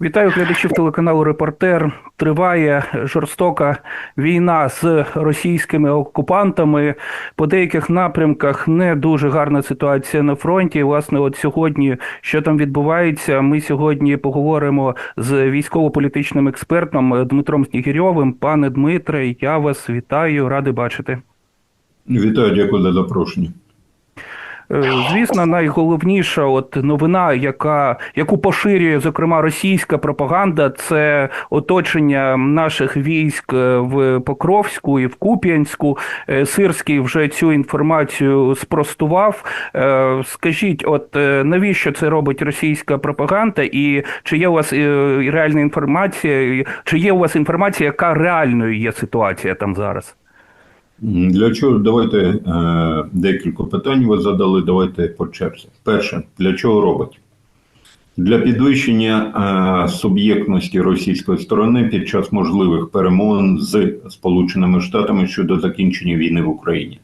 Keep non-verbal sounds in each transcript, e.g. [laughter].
Вітаю глядачів телеканалу Репортер. Триває жорстока війна з російськими окупантами. По деяких напрямках не дуже гарна ситуація на фронті. Власне, от сьогодні, що там відбувається, ми сьогодні поговоримо з військово-політичним експертом Дмитром Снігірьовим. Пане Дмитре, я вас вітаю, радий бачити. Вітаю, дякую за запрошення. Е, звісно, найголовніша от новина, яка яку поширює зокрема російська пропаганда, це оточення наших військ е, в Покровську і в Куп'янську. Е, Сирський вже цю інформацію спростував. Скажіть, от навіщо це робить російська пропаганда, і чи є у вас реальна інформація, чи є у вас інформація, яка реальною є ситуація там зараз? Для чого давайте е, декілька питань ви задали. Давайте по черзі. Перше, для чого робить? Для підвищення е, суб'єктності російської сторони під час можливих перемовин з Сполученими Штатами щодо закінчення війни в Україні.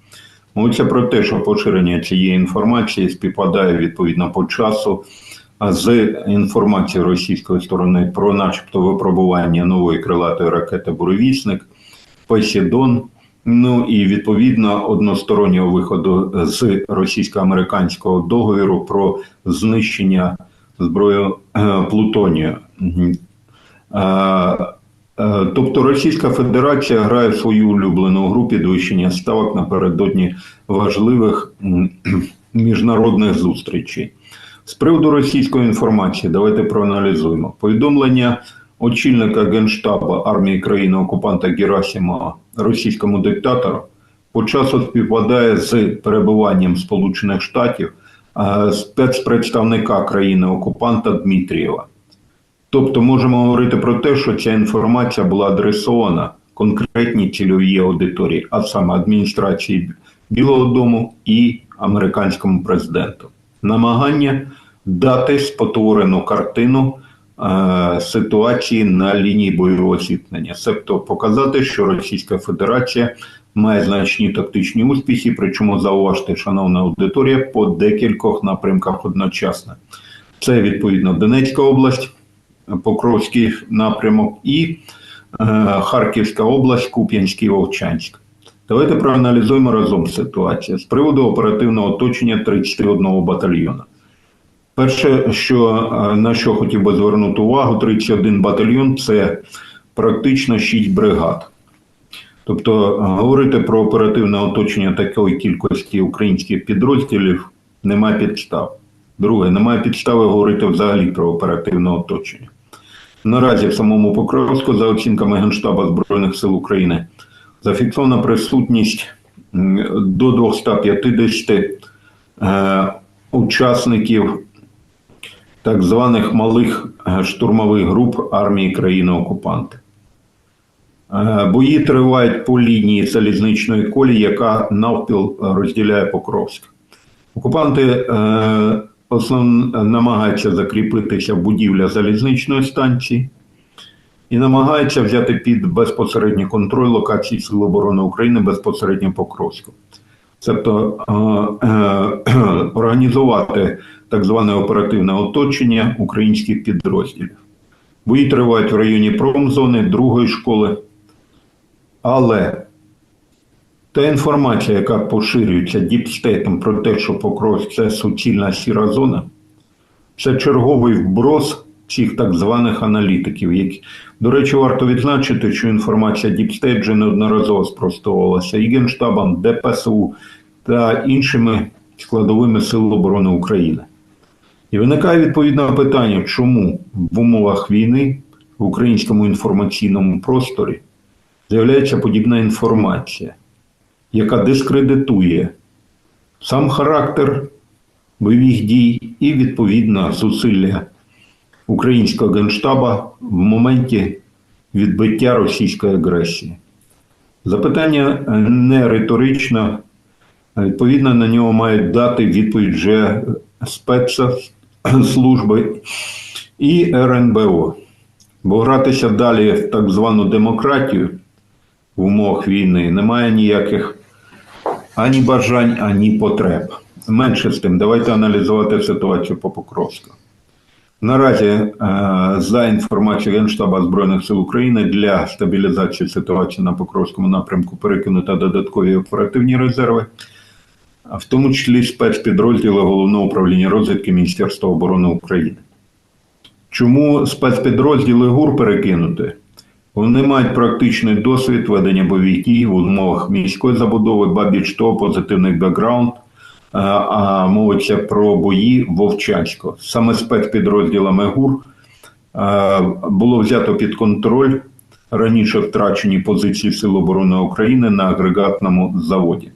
Мовиться про те, що поширення цієї інформації співпадає відповідно по часу з інформацією російської сторони про, начебто, випробування нової крилатої ракети Буревісник, Посідон. Ну і відповідно одностороннього виходу з російсько-американського договіру про знищення зброї е, Плутонію. Е, е, тобто Російська Федерація грає свою улюблену гру підвищення ставок напередодні важливих [clears throat] міжнародних зустрічей. З приводу російської інформації, давайте проаналізуємо повідомлення очільника Генштабу армії країни-окупанта Герасимова російському диктатору по часу співпадає з перебуванням Сполучених Штатів спецпредставника країни-окупанта Дмитрієва. Тобто можемо говорити про те, що ця інформація була адресована конкретній цільовій аудиторії, а саме адміністрації Білого Дому і американському президенту. Намагання дати спотворену картину Е, ситуації на лінії бойового зіткнення, себто показати, що Російська Федерація має значні тактичні успіхи, причому зауважте, шановна аудиторія, по декількох напрямках одночасно. Це відповідно Донецька область, Покровський напрямок і е, Харківська область, Куп'янський Вовчанськ. Давайте проаналізуємо разом ситуацію з приводу оперативного оточення 31 батальйону. Перше, що е, на що хотів би звернути увагу, 31 батальйон це практично 6 бригад. Тобто, е, говорити про оперативне оточення такої кількості українських підрозділів немає підстав. Друге, немає підстави говорити взагалі про оперативне оточення. Наразі в самому Покровську, за оцінками Генштаба Збройних сил України, зафіксована присутність до 250 е, учасників так званих малих е, штурмових груп армії країни-окупанти. Е, бої тривають по лінії залізничної колії, яка навпіл розділяє Покровськ. Окупанти е, основно намагаються закріпитися в будівля залізничної станції і намагаються взяти під безпосередній контроль локації Сил оборони України безпосередньо Покровську. Тобто [clears throat] організувати так зване оперативне оточення українських підрозділів. Бої тривають в районі промзони другої школи. Але та інформація, яка поширюється діпстейтом про те, що Покровськ це суцільна сіра зона, це черговий вброс цих так званих аналітиків. Які, до речі, варто відзначити, що інформація Діпстейт вже неодноразово спростовувалася і Генштабом, ДПСУ та іншими складовими Сил оборони України. І виникає відповідне питання, чому в умовах війни в українському інформаційному просторі з'являється подібна інформація, яка дискредитує сам характер бойових дій і відповідно зусилля українського генштаба в моменті відбиття російської агресії. Запитання не риторично, відповідно на нього мають дати відповідь вже спецслужби [clears throat] служби і РНБО. Бо гратися далі в так звану демократію в умовах війни немає ніяких ані бажань, ані потреб. Менше з тим, давайте аналізувати ситуацію по Покровську. Наразі, е, за інформацією Генштаба Збройних сил України, для стабілізації ситуації на Покровському напрямку перекинуто додаткові оперативні резерви, а в тому числі спецпідрозділи Головного управління розвідки Міністерства оборони України. Чому спецпідрозділи ГУР перекинути? Вони мають практичний досвід ведення бойових дій в умовах міської забудови, ба більш того, позитивний бекграунд. А, А мовиться про бої Вовчанського. Саме спецпідрозділами ГУР було взято під контроль раніше втрачені позиції Сил оборони України на агрегатному заводі,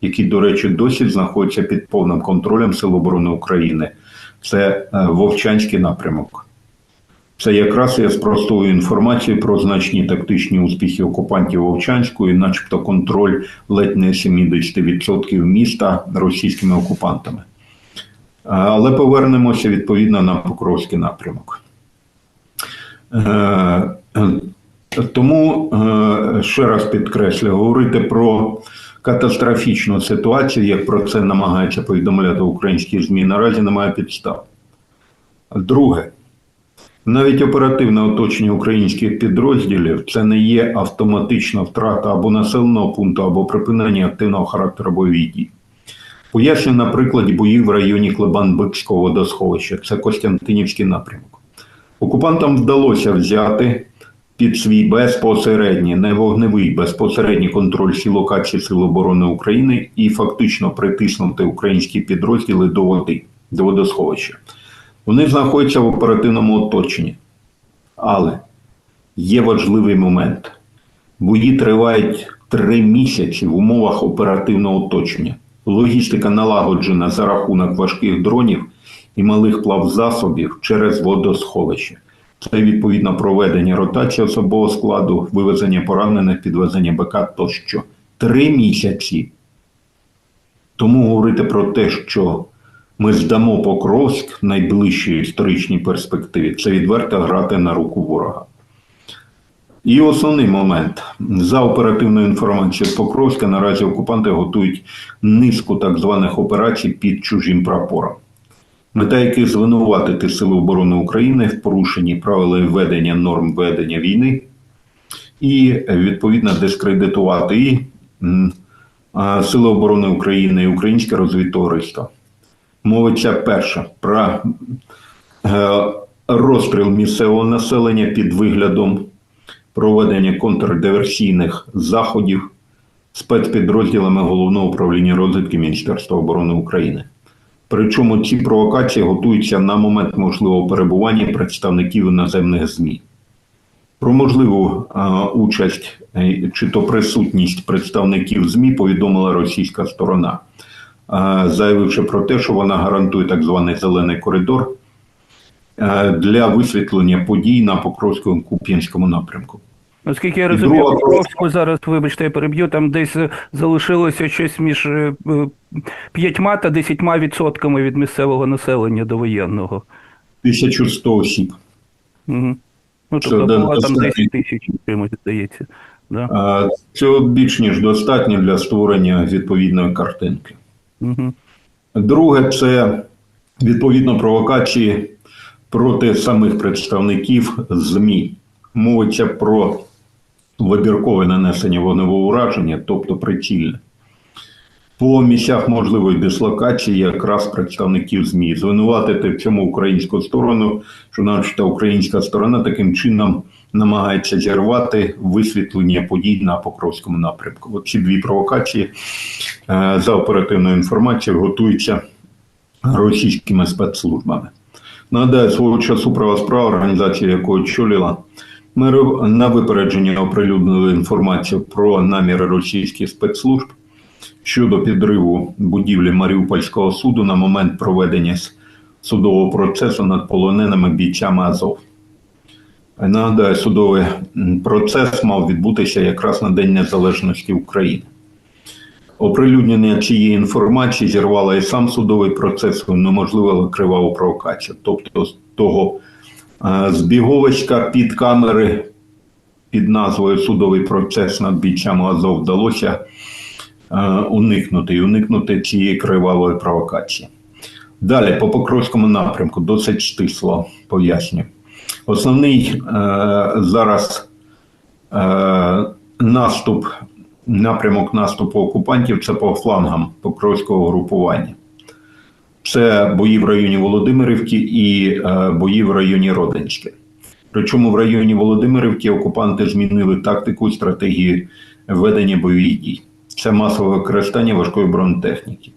який, до речі, досі знаходиться під повним контролем Сил оборони України. Це е, Вовчанський напрямок. Це якраз я спростую інформацію про значні тактичні успіхи окупантів Вовчанську і, начебто, контроль ледь не 70% міста російськими окупантами. Але повернемося відповідно на Покровський напрямок. Е, е, Тому е, ще раз підкреслю, говорити про катастрофічну ситуацію, як про це намагаються повідомляти українські ЗМІ, наразі немає підстав. Друге, навіть оперативне оточення українських підрозділів це не є автоматична втрата або населеного пункту, або припинення активного характеру бойових дій. Поясню на прикладі боїв в районі Клебан-Бикського водосховища, це Костянтинівський напрямок. Окупантам вдалося взяти під свій безпосередній, не вогневий, безпосередній контроль всі локації Сил оборони України і фактично притиснути українські підрозділи до води, до водосховища. Вони знаходяться в оперативному оточенні. Але є важливий момент. Бої тривають три місяці в умовах оперативного оточення. Логістика налагоджена за рахунок важких дронів і малих плавзасобів через водосховище. Це відповідно проведення ротації особового складу, вивезення поранених, підвезення БК тощо. Три місяці. Тому говорити про те, що ми здамо Покровськ в найближчій історичній перспективі. Це відверто грати на руку ворога. І основний момент. За оперативною інформацією Покровська, наразі окупанти готують низку так званих операцій під чужим прапором. Мета яких звинуватити Сили оборони України в порушенні правил ведення норм ведення війни і відповідно дискредитувати і Сили оборони України і Українське розвідтовариство. Мовиться перша про е, розстріл місцевого населення під виглядом проведення контрдиверсійних заходів спецпідрозділами Головного управління розвідки Міністерства оборони України. Причому ці провокації готуються на момент можливого перебування представників іноземних ЗМІ. Про можливу е, участь е, чи то присутність представників ЗМІ повідомила російська сторона заявивши про те, що вона гарантує так званий зелений коридор е, для висвітлення подій на Покровському Куп'янському напрямку. Наскільки я розумію, друга Покровську зараз, вибачте, я переб'ю, там десь е, залишилося щось між е, е, п'ятьма та десятьма відсотками від місцевого населення довоєнного. 1100 осіб. Угу. Ну, тобто да, було там достатньо. 10 тисяч, чимось здається. Да. Цього більш ніж достатньо для створення відповідної картинки. Угу. Друге, це відповідно провокації проти самих представників ЗМІ. Мовиться про вибіркове нанесення вогневого ураження, тобто прицільне. По місцях можливої дислокації якраз представників ЗМІ. Звинуватити в цьому українську сторону, що начебто українська сторона таким чином намагається зірвати висвітлення подій на Покровському напрямку. От ці дві провокації е, за оперативною інформацією готуються російськими спецслужбами. Нагадаю, свого часу права справа, організація якої очолила, ми на випередження оприлюднили інформацію про наміри російських спецслужб щодо підриву будівлі Маріупольського суду на момент проведення судового процесу над полоненими бійцями Азов. Нагадаю, судовий процес мав відбутися якраз на День Незалежності України. Оприлюднення цієї інформації зірвало і сам судовий процес, і неможливо криваву провокацію. Тобто того збіговиська під камери під назвою Судовий процес над бійцями Азов вдалося е, уникнути і уникнути цієї кривавої провокації. Далі, по Покровському напрямку, досить стисло поясню. Основний е, зараз е, наступ, напрямок наступу окупантів це по флангам Покровського групування. Це бої в районі Володимирівки і е, бої в районі Родинське. Причому в районі Володимирівки окупанти змінили тактику і стратегію ведення бойових дій. Це масове використання важкої бронетехніки.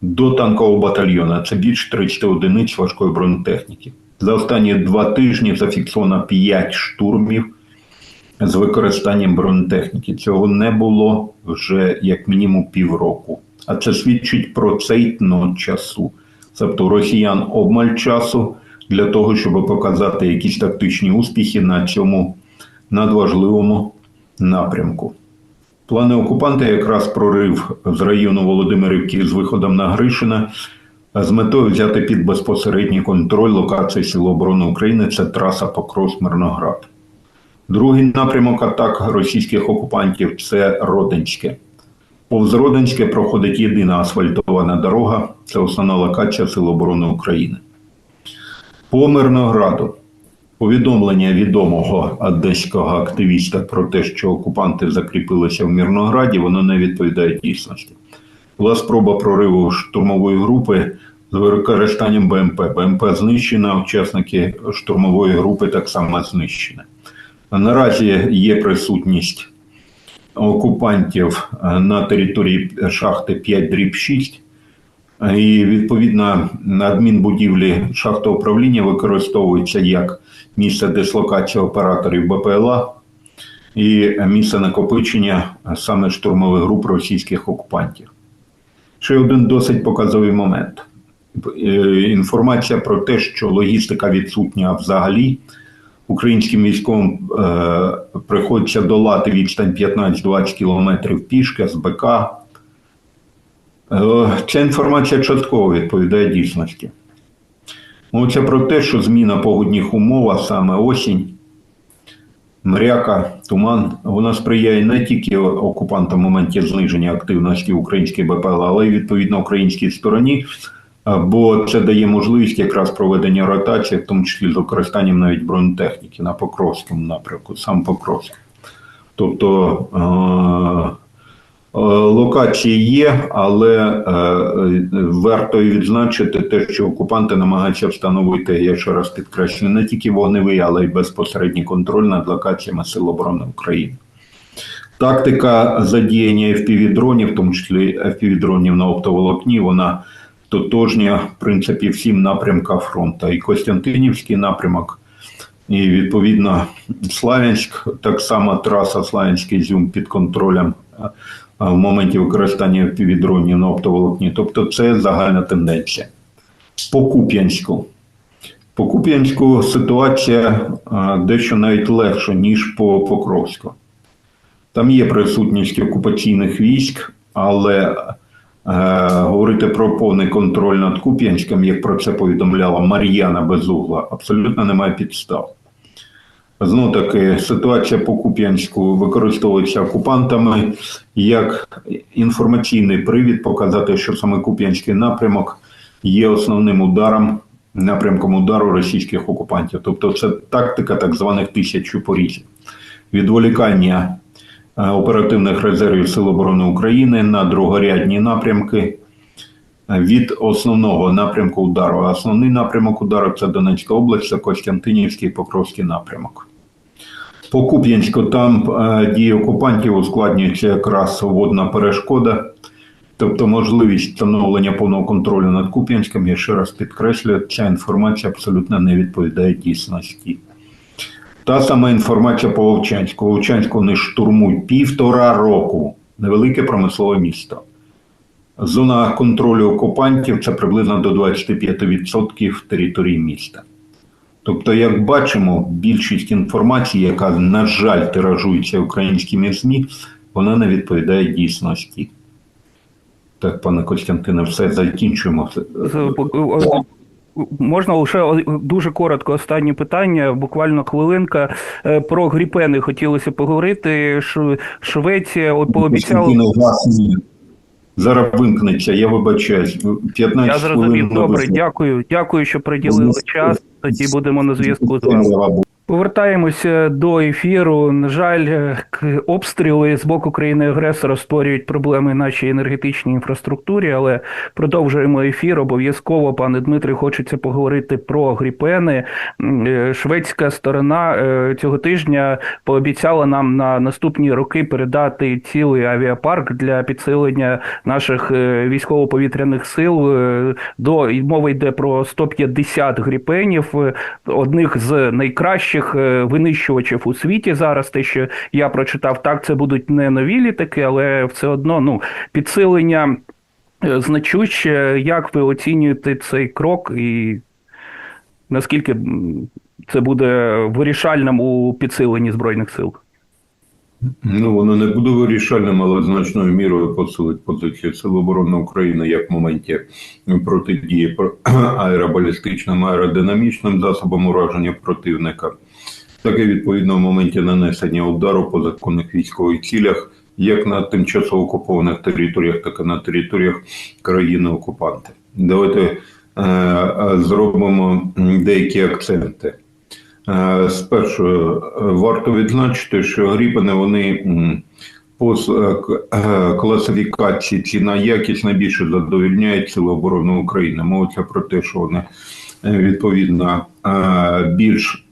До танкового батальйона це більше 30 одиниць важкої бронетехніки. За останні два тижні зафіксовано 5 штурмів з використанням бронетехніки. Цього не було вже як мінімум півроку. А це свідчить про цей цейтно часу. Тобто росіян обмаль часу для того, щоб показати якісь тактичні успіхи на цьому надважливому напрямку. Плани окупанта якраз прорив з району Володимирівки з виходом на Гришина з метою взяти під безпосередній контроль локації Сил оборони України це траса Покрос-Мирноград. Другий напрямок атак російських окупантів це Родинське. Повз Родинське проходить єдина асфальтована дорога, це основна локація Сил оборони України. По Мирнограду повідомлення відомого одеського активіста про те, що окупанти закріпилися в Мирнограді, воно не відповідає дійсності. Була спроба прориву штурмової групи з використанням БМП. БМП знищена, учасники штурмової групи так само знищені. Наразі є присутність окупантів е, на території шахти 5 дріб 6. І відповідно адмінбудівлі шахти управління використовуються як місце дислокації операторів БПЛА і місце накопичення саме штурмових груп російських окупантів. Ще один досить показовий момент. Е, Інформація про те, що логістика відсутня взагалі. Українським військовим е, приходиться долати відстань 15-20 кілометрів пішки з БК. Е, Ця інформація частково відповідає дійсності. Мовиться про те, що зміна погодних умов, а саме осінь, мряка, туман, вона сприяє не тільки окупантам в моменті зниження активності української БПЛ, але й відповідно українській стороні, бо це дає можливість якраз проведення ротації, в тому числі з використанням навіть бронетехніки на Покровському напрямку, сам Покровськ. Тобто е, Е, Локації є, але е, варто відзначити те, що окупанти намагаються встановити, я ще раз підкреслю, не тільки вогневий, але й безпосередній контроль над локаціями Сил оборони України. Тактика задіяння FPV-дронів, в тому числі FPV-дронів на оптоволокні, вона тотожня, в принципі, всім напрямкам фронту. І Костянтинівський напрямок, і відповідно Славянськ, так само траса Славянський зюм під контролем в моменті використання півдронів на оптоволокні. Тобто це загальна тенденція. По Куп'янську. По Куп'янську ситуація дещо навіть легша, ніж по Покровську. Там є присутність окупаційних військ, але говорити про повний контроль над Куп'янськом, як про це повідомляла Мар'яна Безугла, абсолютно немає підстав. Знову таки, ситуація по Куп'янську використовується окупантами як інформаційний привід показати, що саме Куп'янський напрямок є основним ударом, напрямком удару російських окупантів. Тобто це тактика так званих тисячу порізів. Відволікання е, оперативних резервів Сил оборони України на другорядні напрямки е, від основного напрямку удару. Основний напрямок удару це Донецька область, це Костянтинівський Покровський напрямок. По Куп'янську там е, дії окупантів ускладнюється якраз водна перешкода, тобто можливість встановлення повного контролю над Куп'янськом, я ще раз підкреслюю, ця інформація абсолютно не відповідає дійсності. Та сама інформація по Вовчанську. Вовчанську вони штурмують півтора року. Невелике промислове місто. Зона контролю окупантів це приблизно до 25% території міста. Тобто, як бачимо, більшість інформації, яка, на жаль, тиражується українськими ЗМІ, вона не відповідає дійсності. Так, пане Костянтине, все закінчуємо. Можна лише дуже коротко останнє питання, буквально хвилинка. Е, Про гріпени хотілося поговорити. Швеція от пообіцяла. Зараз вимкнеться, я вибачаюсь. 15 Я зрозумів. Добре, дякую. Дякую, що приділили час. Тоді будемо на зв'язку з вами. Повертаємося до ефіру. На жаль, е, обстріли з боку країни-агресора створюють проблеми нашій енергетичній інфраструктурі, але продовжуємо ефір. Обов'язково, пане Дмитре, хочеться поговорити про гріпени. Е, Шведська сторона е, цього тижня пообіцяла нам на наступні роки передати цілий авіапарк для підсилення наших військово-повітряних сил. До мова йде про 150 гріпенів, одних з найкращих е, винищувачів у світі зараз. Те, що я прочитав, так це будуть не нові літаки, але все одно ну підсилення е, значуще. Як ви оцінюєте цей крок і наскільки це буде вирішальним у підсиленні збройних сил? Ну, воно не буде вирішальним, але значною мірою посилить позиції Сил оборони України як в моменті протидії [clears throat] аеробалістичним, аеродинамічним засобам ураження противника, так і відповідно в моменті нанесення удару по законних військових цілях, як на тимчасово окупованих територіях, так і на територіях країни-окупанти. Давайте е, е, зробимо деякі акценти. Е, Спершу е, варто відзначити, що гріпени вони по е, класифікації ціна якість найбільше задовільняють Сили оборони України. Мовиться про те, що вони відповідно більш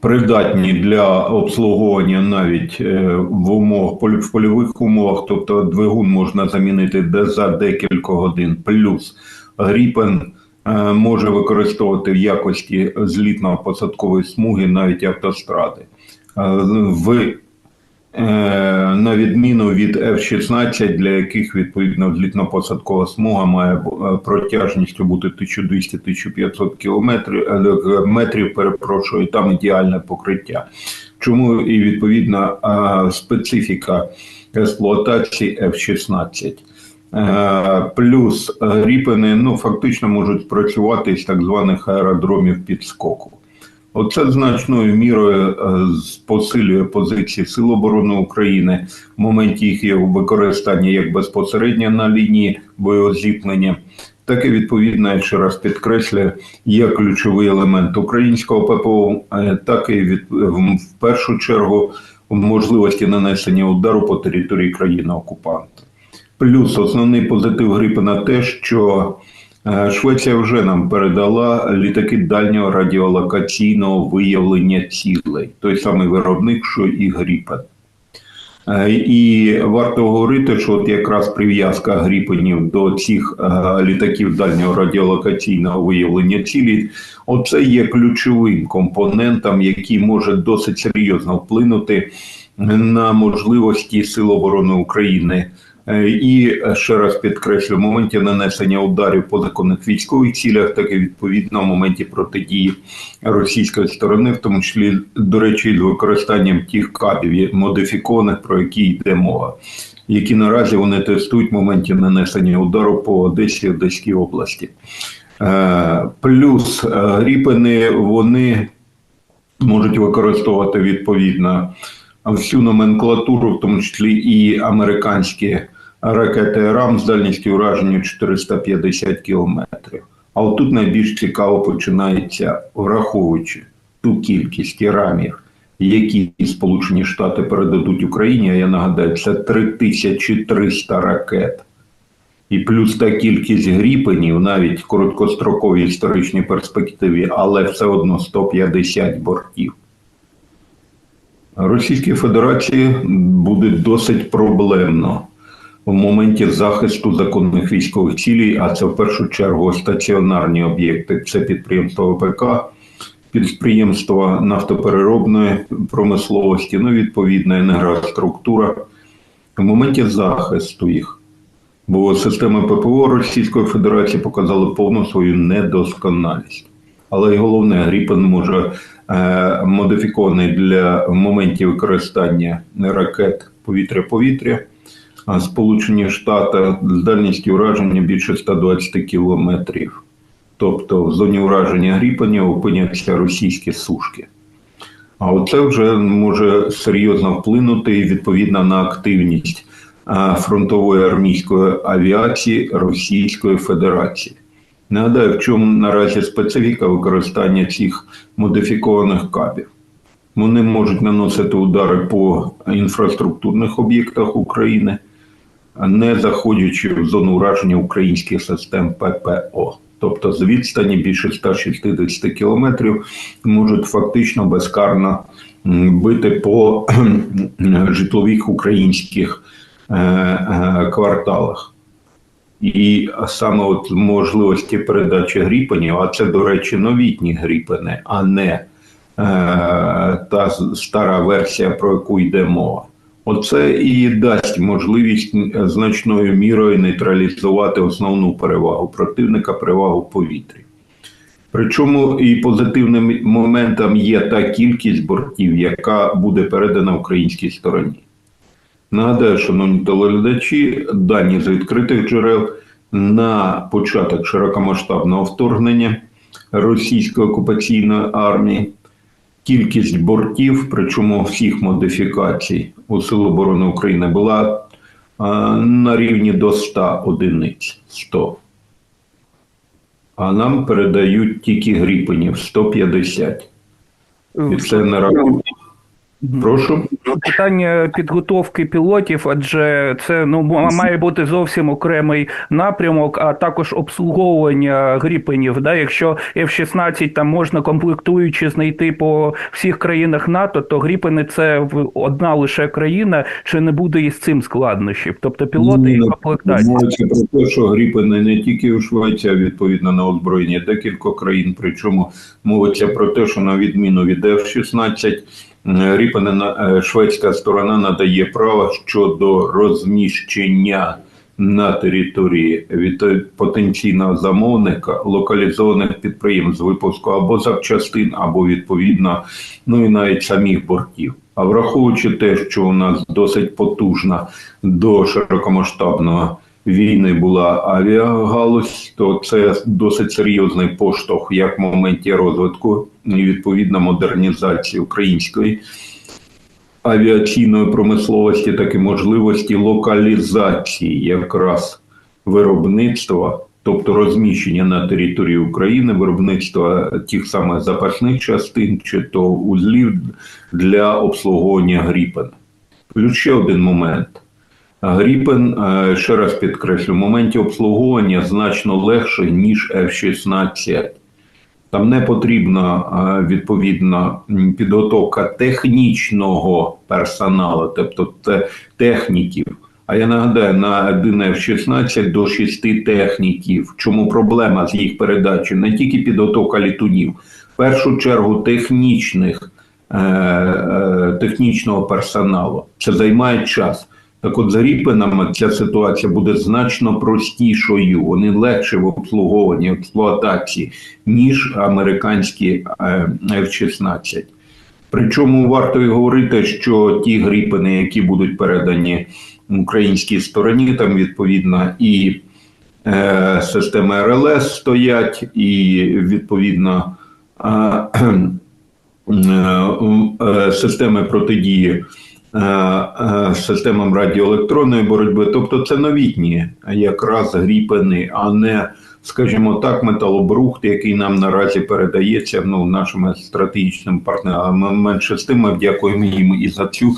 придатні для обслуговування навіть в умовах в польових умовах, тобто двигун можна замінити за декілька годин. Плюс Гріпен е, може використовувати в якості злітно-посадкової смуги навіть автостради. Е, В Е, на відміну від F-16, для яких відповідно злітно-посадкова смуга має протяжністю бути 1200-1500 кілометрів метрів, перепрошую, там ідеальне покриття. Чому і відповідна специфіка експлуатації F-16. Е, Плюс е, ріпини ну, фактично можуть працювати з так званих аеродромів підскоку. Оце значною мірою е, посилює позиції Сил оборони України в моменті їх використання як безпосередньо на лінії боєзіткнення, так і відповідно, я ще раз підкреслюю, є ключовий елемент українського ППО, так і від, в першу чергу можливості нанесення удару по території країни-окупанта. Плюс основний позитив Грипена те, що е, Швеція вже нам передала літаки дальнього радіолокаційного виявлення цілей, той самий виробник, що і Гріпен. І варто говорити, що от якраз прив'язка гріпенів до цих е, літаків дальнього радіолокаційного виявлення цілі, оце є ключовим компонентом, який може досить серйозно вплинути на можливості Сил оборони України. Е, І е, ще раз підкреслю, в моменті нанесення ударів по законних військових цілях, так і відповідно в моменті протидії російської сторони, в тому числі, до речі, з використанням тих кабів модифікованих, про які йде мова, які наразі вони тестують в моменті нанесення удару по Одесі Одеській області. Е, Плюс е, ріпини вони можуть використовувати відповідно всю номенклатуру, в тому числі і американські ракети РАМ з дальністю ураження 450 кілометрів. А отут найбільш цікаво починається, враховуючи ту кількість рамів, які Сполучені Штати передадуть Україні. А я нагадаю, це 3300 ракет. І плюс та кількість гріпенів навіть в короткостроковій історичній перспективі, але все одно 150 бортів. Російській Федерації буде досить проблемно в моменті захисту законних військових цілей, а це в першу чергу стаціонарні об'єкти. Це підприємства ВПК, підприємства нафтопереробної промисловості, ну відповідна енергоструктура. В моменті захисту їх. Бо системи ППО Російської Федерації показали повну свою недосконалість. Але й головне, Гріпен може модифікований для в моменті використання ракет повітря-повітря. Сполучені Штати з дальністю ураження більше 120 кілометрів. Тобто в зоні ураження Гріпенів опиняться російські сушки. А оце вже може серйозно вплинути відповідно на активність фронтової армійської авіації Російської Федерації. Нагадаю, в чому наразі специфіка використання цих модифікованих кабів. Вони можуть наносити удари по інфраструктурних об'єктах України, не заходячи в зону ураження українських систем ППО. Тобто з відстані більше 160 кілометрів можуть фактично безкарно бити по [clears throat] житлових українських е, е, кварталах. І саме от можливості передачі гріпенів, а це, до речі, новітні гріпени, а не е, та стара версія, про яку йде мова. Оце і дасть можливість значною мірою нейтралізувати основну перевагу противника, перевагу в повітрі. Причому і позитивним моментом є та кількість бортів, яка буде передана українській стороні. Нагадаю, шановні телеглядачі, дані з відкритих джерел на початок широкомасштабного вторгнення російської окупаційної армії. Кількість бортів, причому всіх модифікацій у Сил оборони України була на рівні до 100 одиниць 100. А нам передають тільки гріпенів 150. І це на рахунок. Прошу. Питання підготовки пілотів, адже це ну має бути зовсім окремий напрямок, а також обслуговування гріпенів. Да? Якщо F-16 там можна комплектуючи знайти по всіх країнах НАТО, то гріпени це одна лише країна, чи не буде із цим складнощів? Тобто пілоти і Ну, комплектація. Мовиться про те, що гріпени не тільки у Швеції, а відповідно на озброєння декількох країн. Причому мовиться про те, що на відміну від F-16, м, гріпени на е, шведська сторона надає право щодо розміщення на території від потенційного замовника локалізованих підприємств випуску або запчастин, або відповідно, ну і навіть самих бортів. А враховуючи те, що у нас досить потужна до широкомасштабного війни була авіагалузь, то це досить серйозний поштовх як в моменті розвитку і відповідно модернізації української авіаційної промисловості, так і можливості локалізації якраз виробництва, тобто розміщення на території України, виробництва тих самих запасних частин чи то узлів для обслуговування гріпена. Плюс ще один момент. Гріпен, е, ще раз підкреслю, в моменті обслуговування значно легше, ніж F-16. Там не потрібна е, відповідна підготовка технічного персоналу, тобто техніків. А я нагадаю, на один F-16 до 6 техніків. Чому проблема з їх передачею? Не тільки підготовка літунів, в першу чергу технічних, е, технічного персоналу. Це займає час. Так от за ріпенами ця ситуація буде значно простішою. Вони легше в обслуговуванні експлуатації, ніж американські е, F-16. Причому варто і говорити, що ті гріпени, які будуть передані українській стороні, там відповідно і е, системи РЛС стоять, і відповідно е, е, системи протидії системам радіоелектронної боротьби. Тобто це новітні якраз гріпени, а не, скажімо так, металобрухт, який нам наразі передається ну, нашими стратегічними партнерами. Менше з тим, ми дякуємо їм і за цю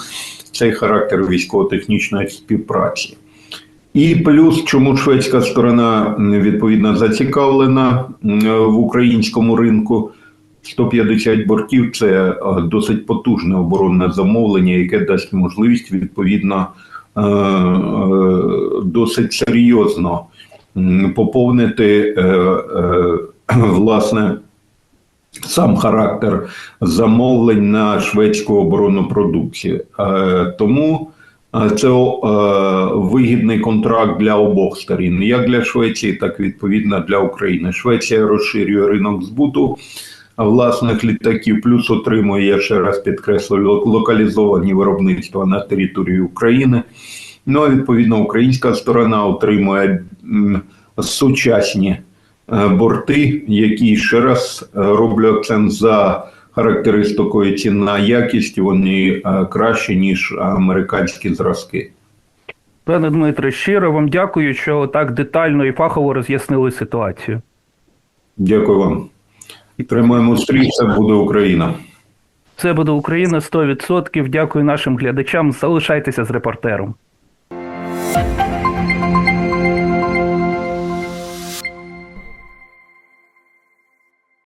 цей характер військово-технічної співпраці. І плюс, чому шведська сторона відповідно зацікавлена в українському ринку. 150 бортів це е, досить потужне оборонне замовлення, яке дасть можливість відповідно е, е, досить серйозно поповнити [clears throat] власне сам характер замовлень на шведську оборонну продукцію. Тому це вигідний контракт для обох сторін, як для Швеції, так відповідно для України. Швеція розширює ринок збуту власних літаків, плюс отримує, я ще раз підкреслюю, локалізовані виробництва на території України. Ну а відповідно українська сторона отримує сучасні е, борти, які ще раз е, роблю акцент за характеристикою ціна якість вони е, кращі, ніж американські зразки. Пане Дмитре, щиро вам дякую, що так детально і фахово роз'яснили ситуацію. Дякую вам. Тримаємо стрій, це буде Україна. Це буде Україна 100%. Дякую нашим глядачам. Залишайтеся з репортером.